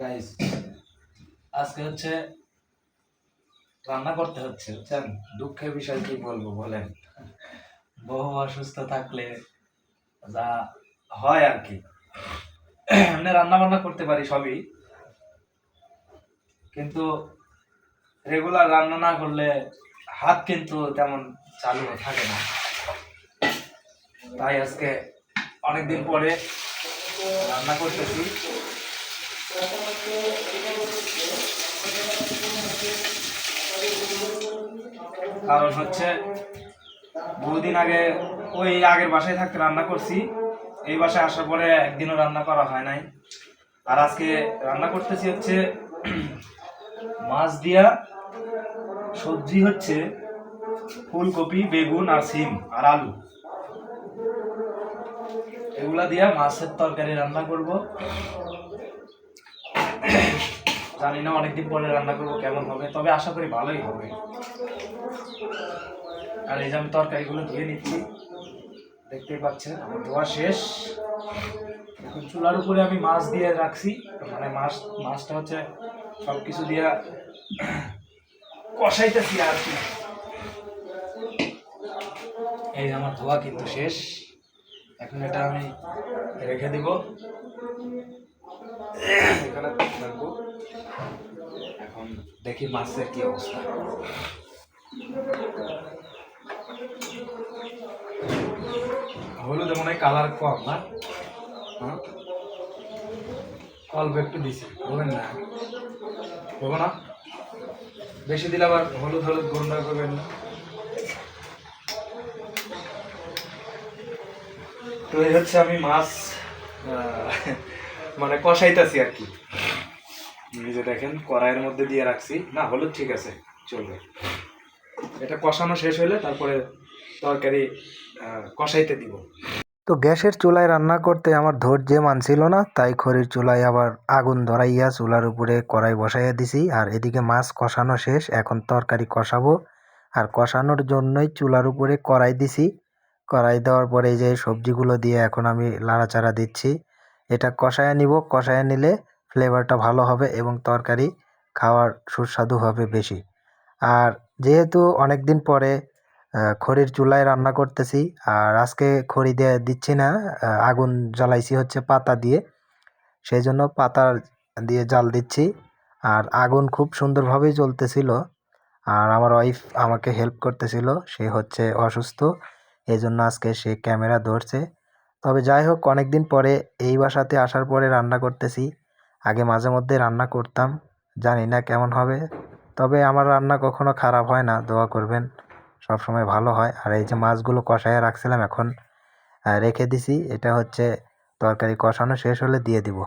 Guys আজকে হচ্ছে রান্না করতে হচ্ছে, বুঝছেন? দুঃখের বিষয় কি বলব, বলেন। বহু অসুস্থ থাকলে যা হয় আর কি। এমনি রান্না বান্না করতে পারি সবই। কিন্তু রেগুলার রান্না না করলে হাত কিন্তু তেমন চালু থাকে না। তাই আজকে অনেকদিন পরে রান্না করতেছি। কারণ হচ্ছে, বহুদিন আগে ওই আগের বাসায় থাকতে রান্না করছি। এই বাসায় আসার পরে একদিনও রান্না করা হয় নাই। আর আজকে রান্না করতেছি হচ্ছে, মাছ দিয়া সবজি হচ্ছে ফুলকপি, বেগুন আর সিম আর আলু। এগুলা দিয়া মাছের তরকারি রান্না করব। জানি না, অনেকদিন পরে রান্না করব, কেমন হবে, তবে আশা করি ভালোই হবে। আর এই যে আমি তরকারিগুলো ধুয়ে নিচ্ছি, দেখতেই পাচ্ছেন, আমার ধোয়া শেষ। এখন চুলার উপরে আমি মাছ দিয়ে রাখছি মানে মাছ, মাছটা হচ্ছে সব কিছু দিয়া কষাইতেছি আর কি। এই যে আমার ধোয়া কিন্তু শেষ। এখন এটা আমি রেখে দিব। এখানে রাখব এখন দেখি মাছের কি অবস্থা। হলুদ মনে হয় কালার কম, না? হ্যাঁ? অল্প একটু দিছি, বলেন না। বলব না? বেশি দিলে আবার হলুদ হলুদ গন্ধ করবেন না। তো এই হচ্ছে আমি মাছ মানে কষাইতেছি আর কি। যে দেখেন, কড়াইয়ের মধ্যে দিয়ে রাখছি। না, হলুদ ঠিক আছে, চলবে। এটা কষানো শেষ হলে তারপরে তরকারি কষাইতে দিব। তো গ্যাসের চুলায় রান্না করতে আমার ধৈর্যে মানছিল না, তাই খড়ির চুলায় আবার আগুন ধরাইয়া চুলার উপরে কড়াই বসাইয়া দিছি। আর এদিকে মাছ কষানো শেষ, এখন তরকারি কষাবো। আর কষানোর জন্যই চুলার উপরে কড়াই দিছি। কড়াই দেওয়ার পরে এই যে সবজিগুলো দিয়ে এখন আমি লাড়াচাড়া দিচ্ছি। এটা কষায়া নিব, কষায় নিলে ফ্লেভারটা ভালো হবে এবং তরকারি খাওয়ার সুস্বাদু হবে বেশি। আর যেহেতু অনেক দিন পরে খড়ির চুলায় রান্না করতেছি, আর আজকে খড়ি দিয়ে দিচ্ছি না আগুন জ্বালাইছি হচ্ছে পাতা দিয়ে সেই জন্য পাতা দিয়ে জাল দিচ্ছি। আর আগুন খুব সুন্দরভাবেই জ্বলতেছিল, আর আমার ওয়াইফ আমাকে হেল্প করতেছিল, সে হচ্ছে অসুস্থ এই জন্য আজকে সে ক্যামেরা ধরছে। তবে যাই হোক অনেক দিন পরে এই বাসাতে আসার পরে রান্না করতেছি। আগে মাঝে মধ্যে রান্না করতাম, জানি না কেমন হবে। তবে আমার রান্না কখনো খারাপ হয় না, দোয়া করবেন। সব সময় ভালো হয়। আর এই যে মাছগুলো কষাইয়া রাখছিলাম এখন রেখে দিছি। এটা হচ্ছে তরকারি কষানো শেষ হলে দিয়ে দিব।